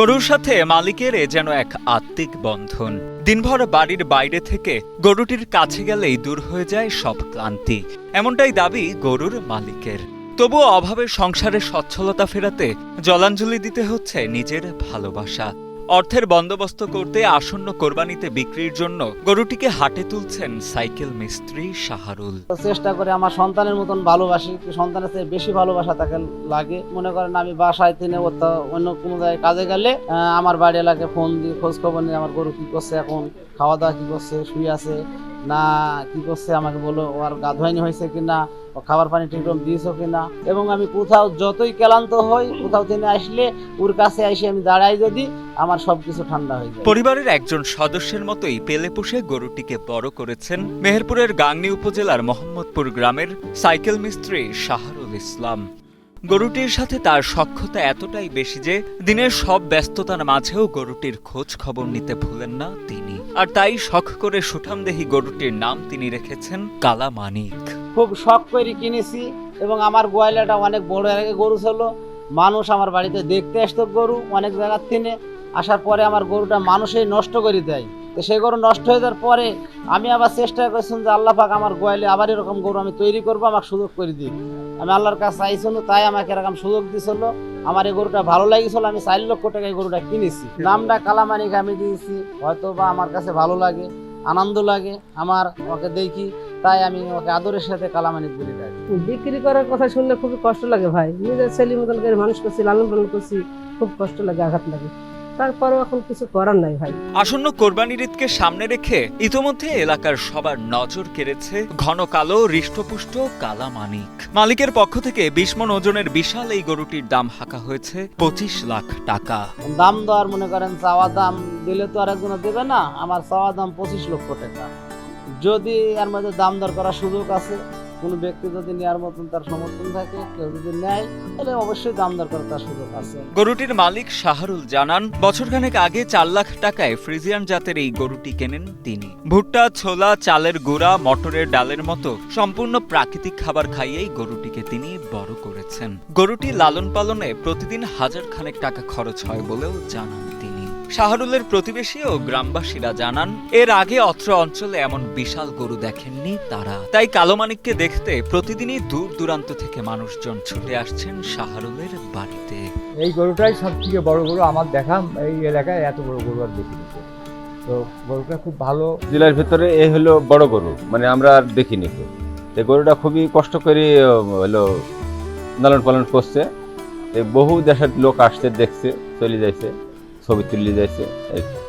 গরুর সাথে মালিকের এ যেন এক আত্মিক বন্ধন। দিনভর বাড়ির বাইরে থেকে গরুটির কাছে গেলেই দূর হয়ে যায় সব ক্লান্তি। এমনটাই দাবি গরুর মালিকের। তবুও অভাবে সংসারে সচ্ছলতা ফেরাতে জলাঞ্জলি দিতে হচ্ছে নিজের ভালোবাসা। অর্থের বন্দোবস্ত করতে আসন্ন কোরবানিতে বিক্রির জন্য গরুটিকে হাটে তুলছেন সাইকেল মিস্ত্রি শাহারুল। চেষ্টা করে আমার সন্তানের মতন ভালোবাসি সন্তানের চেয়ে বেশি ভালোবাসা তাকে লাগে। মনে করেন আমি বাসায় তিনি অন্য কোনো জায়গায় কাজে গেলে আমার বাড়ি এলাকায় ফোন দিয়ে খোঁজ খবর নিয়ে আমার গরু কি করছে এখন, খাওয়া দাওয়া কি করছে, শুয়ে আছে। না, কি করছে? আমাকে বলো ওর গা হয়েছে কিনা? ও খাবার পানি ঠিকরকম দিয়েছ কিনা? এবং আমি কোথাও যতই ক্লান্ত হই, কোথাও তিনি আসলে, ওর কাছে এসে আমি দাঁড়াই যদি, আমার সবকিছু ঠান্ডা হয়ে যায়। পরিবারের একজন সদস্যের মতোই পেলে পুষে গরুটিকে বড় করেছেন মেহেরপুরের গাংনী উপজেলার মোহাম্মদপুর গ্রামের সাইকেল মিস্ত্রি শাহরুল ইসলাম। গরুটির সাথে তার সক্ষতা এতটাই বেশি যে দিনের সব ব্যস্ততার মাঝেও গরুটির খোঁজ খবর নিতে ভুলেন না তিনি। আর তাই শখ করে সুঠামদেহী গরুটির নাম তিনি রেখেছেন কালা মানিক খুব শখ করে কিনেছি এবং আমার গোয়ালাটা অনেক বড় আগে গরু ছিল। মানুষ আমার বাড়িতে দেখতে আসতো গরু অনেক জায়গার থেকে। আসার পরে আমার গরুটা মানুষই নষ্ট করে দেয়। তো সেই গরু নষ্ট হয়ে যাওয়ার পরে আমি আবার চেষ্টা করছিলাম যে আল্লাহ পাক আমার গোয়ালে আবার এরকম গরু আমি তৈরি করব, আমাকে সুযোগ করে দিই আমি আল্লাহর কাছে চাইছিল তাই আমাকে এরকম সুযোগ দিছিল। আমার এই গরুটা ভালো লাগিয়েছিল আমি চার লক্ষ টাকা এই গরুটা কিনেছি। নামটা কালামানিক আমি দিয়েছি হয়তো বা আমার কাছে ভালো লাগে, আনন্দ লাগে, আমার ওকে দেখি, তাই আমি ওকে আদরের সাথে কালামানিক বলে ডাকি বিক্রি করার কথা শুনলে খুবই কষ্ট লাগে ভাই। নিজের ছেলে মতন করে মানুষ করছি, লালন পালন করছি, খুব কষ্ট লাগে, আঘাত লাগে। তারপরেও এখন কিছু করার নাই ভাই। আসন্ন কোরবানির ঈদকে সামনে রেখে ইতোমধ্যে এলাকার সবার নজর কেড়েছে ঘন কালো হৃষ্টপুষ্ট কালা মানিক। মালিকের পক্ষ থেকে বিশ মন ওজনের বিশাল এই গরুটির দাম হাঁকা হয়েছে পঁচিশ লাখ টাকা। দাম দেওয়ার মনে করেন চাওয়া দাম দিলে তো আর একজনে দেবে না আমার চাওয়া দাম পঁচিশ লক্ষ টাকা। যদি এর মধ্যে দাম দর করার সুযোগ আছে কোনো ব্যক্তি যদি নেওয়ার মতন তার সমর্থন থাকে, কেউ যদি নেয়, তাহলে অবশ্যই দাম দর করার তার সুযোগ আছে। গরুটির মালিক শাহরুল জানান, বছরখানেক আগে চার লাখ টাকায় ফ্রিজিয়ান জাতের এই গরুটি কেনেন তিনি। ভুট্টা, ছোলা, চালের গুঁড়া, মটরের ডালের মতো সম্পূর্ণ প্রাকৃতিক খাবার খাইয়েই গরুটিকে তিনি বড় করেছেন। গরুটি লালন পালনে প্রতিদিন হাজার খানেক টাকা খরচ হয় বলেও জানান। শাহরুলের প্রতিবেশী ও গ্রামবাসীরা জানান এর আগে অত্র অঞ্চলে এমন বিশাল গরু দেখেননি তারা। তাই কালো মানিককে দেখতে প্রতিদিনই দূর দূরান্ত থেকে মানুষজন ছুটে আসছেন শাহরুলের বাড়িতে। এই গরুটাই সব থেকে বড় গরু আমার দেখা এই এলাকায় এত বড় গরু আর দেখিনি। তো। গরুটা খুব ভালো। জেলার ভিতরে এই হলো বড় গরু মানে আমরা আর দেখিনি তো। এই গরুটা খুবই কষ্ট করে হলো লালন পালন করছে। এই বহু দেশের লোক আসছে দেখছে চলে যাইছে। ছবি তুলে যাইছে